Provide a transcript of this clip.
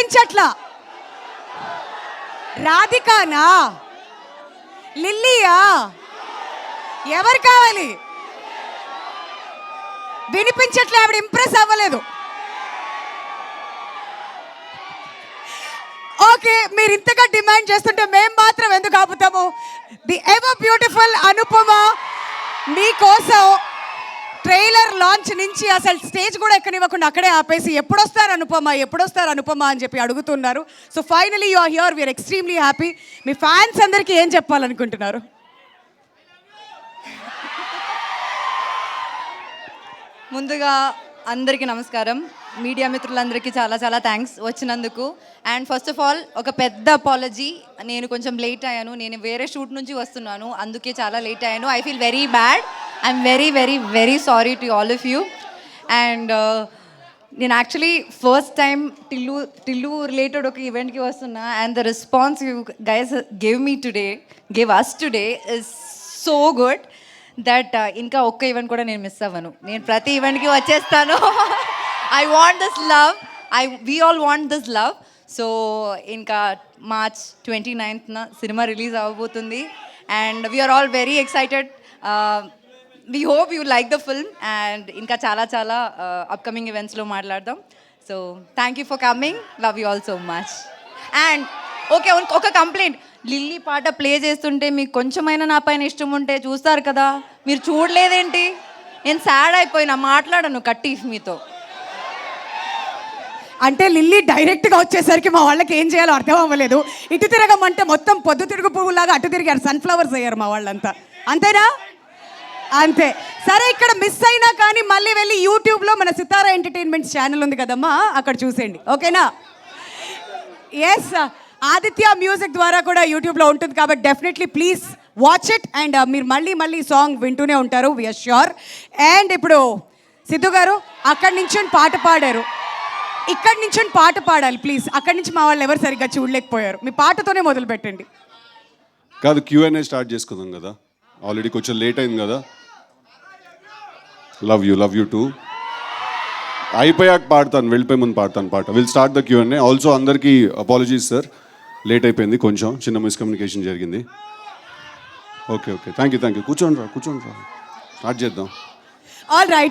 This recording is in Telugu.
వినిపించట్లా రాధికానా? లిల్లీయా? ఎవరు కావాలి? వినిపించట్లే ఆవిడ ఇంప్రెస్ అవ్వలేదు. ఓకే మీరు ఇంతగా డిమాండ్ చేస్తుంటే మేము మాత్రం ఎందుకు ఆపుతాము? ది ఎవర్ బ్యూటిఫుల్ అనుపమ మీకోసం ట్రైలర్ లాంచ్ నుంచి అసలు స్టేజ్ కూడా ఎక్కనివ్వకుండా అక్కడే ఆపేసి ఎప్పుడొస్తారు అనుపమ ఎప్పుడొస్తారు అనుపమ అని చెప్పి అడుగుతున్నారు. So finally you are here we're extremely happy me fans అందరికీ ఏం చెప్పాలనుకుంటున్నారు? ముందుగా అందరికీ నమస్కారం. మీడియా మిత్రులందరికీ చాలా చాలా థ్యాంక్స్ వచ్చినందుకు. అండ్ ఫస్ట్ ఆఫ్ ఆల్ ఒక పెద్ద అపాలజీ నేను కొంచెం లేట్ అయ్యాను. నేను వేరే షూట్ నుంచి వస్తున్నాను. అందుకే చాలా లేట్ అయ్యాను. I feel very bad I'm very very very sorry to all of you and నేను actually first time Tillu Tillu related ఒక ఈవెంట్కి వస్తున్నా. And the response you guys give me today give us today is so good that ఇంకా ఒక్క ఈవెంట్ కూడా నేను మిస్ అవ్వను. నేను ప్రతి ఈవెంట్కి వచ్చేస్తాను. I want this love I we all want this love so ఇంకా మార్చ్ ట్వంటీ నైన్త్న సినిమా రిలీజ్ అవ్వబోతుంది. And we're all very excited we hope you like the film and ఇంకా చాలా చాలా అప్కమింగ్ ఈవెంట్స్లో మాట్లాడదాం so thank you for coming love you all so much and okay ఒక కంప్లైంట్ లిల్లీ పాట ప్లే చేస్తుంటే మీకు కొంచెమైనా నా పైన ఇష్టం ఉంటే చూస్తారు కదా. మీరు చూడలేదేంటి? నేను సాడ్ అయిపోయినా మాట్లాడను కట్టి మీతో. అంటే లిల్లీ డైరెక్ట్గా వచ్చేసరికి మా వాళ్ళకి ఏం చేయాలో అర్థం అవ్వలేదు. ఇటు తిరగమంటే మొత్తం పొద్దు తిరుగు పువ్వులాగా అటు తిరిగారు సన్ఫ్లవర్స్ అయ్యారు మా వాళ్ళంతా. అంతేనా? అంతే. సరే ఇక్కడ మిస్ అయినా కానీ మళ్ళీ వెళ్ళి యూట్యూబ్లో మన సితారా ఎంటర్టైన్మెంట్ ఛానల్ ఉంది కదమ్మా అక్కడ చూసేయండి. ఓకేనా? ఎస్ ఆదిత్య మ్యూజిక్ ద్వారా కూడా యూట్యూబ్లో ఉంటుంది కాబట్టి definitely please watch it and మీరు మళ్ళీ మళ్ళీ సాంగ్ వింటూనే ఉంటారు విఆర్ ష్యూర్ అండ్ ఇప్పుడు సిద్ధు గారు అక్కడి నుంచి పాట పాడారు. ఇక్కడి నుంచి పాట పాడాలి ప్లీజ్ అక్కడి నుంచి మా వాళ్ళు ఎవరు సరిగ్గా చూడలేకపోయారు. మీ పాటతోనే మొదలు పెట్టండి కాదు క్యూఎన్ఏ స్టార్ట్ చేసుకుందాం కదా. ఆల్రెడీ కొంచెం లేట్ అయింది కదా. Love you love you too. అయిపోయాక పాడతాను వెళ్ళిపోయి ముందు పాడతాను పాట. Will start the Q and A also అందరికీ అపాలజీస్ సార్ లేట్ అయిపోయింది కొంచెం చిన్న మిస్కమ్యూనికేషన్ జరిగింది. Okay okay thank you thank you కూర్చోండి రా కూర్చోండి రా. స్టార్ట్ చేద్దాం. All right